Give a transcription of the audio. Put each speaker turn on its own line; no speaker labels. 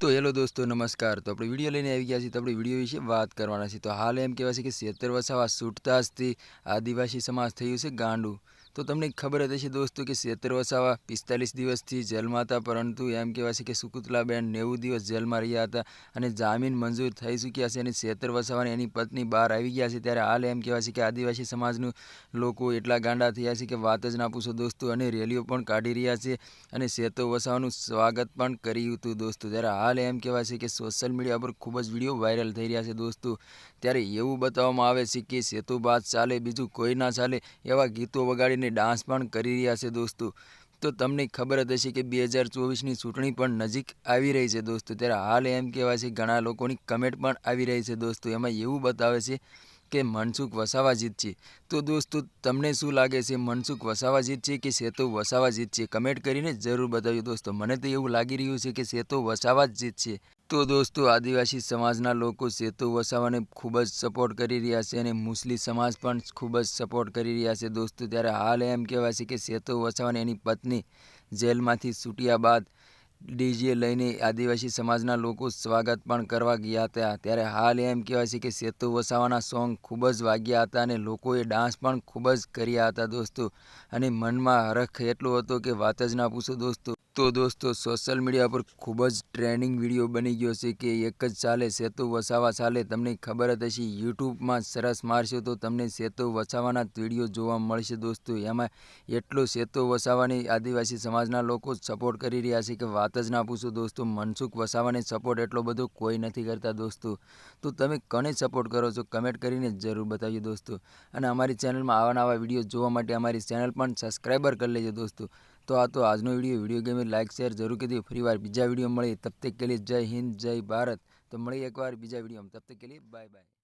તો હેલો દોસ્તો, નમસ્કાર. તો આપણે વીડિયો લઈને આવી ગયા છીએ તો આપણે વીડિયો વિશે વાત કરવાના છીએ. તો હાલ એમ કહેવાય છે કે સેતર વસાવા છૂટતા જથી આદિવાસી સમાજ થયું છે ગાંડું. તો તમને ખબર જ હશે દોસ્તો કે શેતર વસાવા પિસ્તાલીસ દિવસથી જેલમાં હતા, પરંતુ એમ કહેવાય છે કે સુકુતલાબેન નેવું દિવસ જેલમાં રહ્યા હતા અને જામીન મંજૂર થઈ ચૂક્યા છે અને શેતર વસાવાને એની પત્ની બહાર આવી ગયા છે. ત્યારે હાલ એમ કહેવાય છે કે આદિવાસી સમાજનું લોકો એટલા ગાંડા થયા છે કે વાત જ ના પૂછો દોસ્તો અને રેલીઓ પણ કાઢી રહ્યા છે અને શેતો વસાવાનું સ્વાગત પણ કર્યું હતું દોસ્તો. ત્યારે હાલ એમ કહેવાય છે કે સોશિયલ મીડિયા પર ખૂબ જ વીડિયો વાયરલ થઈ રહ્યા છે દોસ્તો. ત્યારે એવું બતાવવામાં આવે છે કે સેતુ બાદ ચાલે, બીજું કોઈ ના ચાલે એવા ગીતો વગાડીને ડાન્સ પણ કરી રહ્યા છે દોસ્તો. તો તમને ખબર જ હશે કે બે હજાર ચોવીસની ચૂંટણી પણ નજીક આવી રહી છે દોસ્તો. ત્યારે હાલ એમ કહેવાય છે ઘણા લોકોની કમેન્ટ પણ આવી રહી છે દોસ્તો. એમાં એવું બતાવે છે કે મનસુખ વસાવા જીતશે તો દોસ્તો, તમને શું લાગે છે? મનસુખ વસાવા જીતશે કે સેતો વસાવા જીતશે કમેન્ટ કરીને જરૂર બતાવ્યું દોસ્તો. મને તો એવું લાગી રહ્યું છે કે સેતો વસાવા જ જીતશે તો દોસ્તો, આદિવાસી સમાજના લોકો સેતુ વસાવાને ખૂબ જ સપોર્ટ કરી રહ્યા છે અને મુસ્લિમ સમાજ પણ ખૂબ જ સપોર્ટ કરી રહ્યા છે દોસ્તો. ત્યારે હાલ એમ કહેવાય છે કે સેતુ વસાવાને એની પત્ની જેલમાંથી છૂટ્યા બાદ ડીજે લઈને આદિવાસી સમાજના લોકો સ્વાગત પણ કરવા ગયા હતા. ત્યારે હાલ એમ કહેવાય છે કે સેતુ વસાવાના સોંગ ખૂબ જ વાગ્યા હતા અને લોકોએ ડાન્સ પણ ખૂબ જ કર્યા હતા દોસ્તો. અને મનમાં હરખ એટલો હતો કે વાત જ ના પૂછો દોસ્તો. તો દોસ્તો સોશિયલ મીડિયા પર ખૂબ જ ટ્રેન્ડિંગ વીડિયો બની ગયો છે કે એક જ ચાલે સેતુ વસાવા ચાલે તમને ખબર જ હશે, યુટ્યુબમાં સરસ મારશો તો તમને સેતુ વસાવાના વીડિયો જોવા મળશે દોસ્તો. એમાં એટલો સેતુ વસાવાની આદિવાસી સમાજના લોકો સપોર્ટ કરી રહ્યા છે કે વાત જ ના પૂછું દોસ્તો. મનસુખ વસાવાને સપોર્ટ એટલો બધો કોઈ નથી કરતા દોસ્તો. તો તમે કોને સપોર્ટ કરો છો? કમેન્ટ કરીને જરૂર બતાવજો દોસ્તો. અને અમારી ચેનલમાં આવા નવા વીડિયો જોવા માટે અમારી ચેનલ પણ સબસ્ક્રાઈબર કરી લેજો દોસ્તો. તો આ તો આજનો વીડિયો વીડિયો ગમે લાઇક શેર જરૂર કરી ફરી વાર બીજા વીડિયો મળીએ. તબ તક કે જય હિન્દ, જય ભારત. તો મળીએ એકવાર બીજા વિડીયોમાં તબ તક કે બાય બાય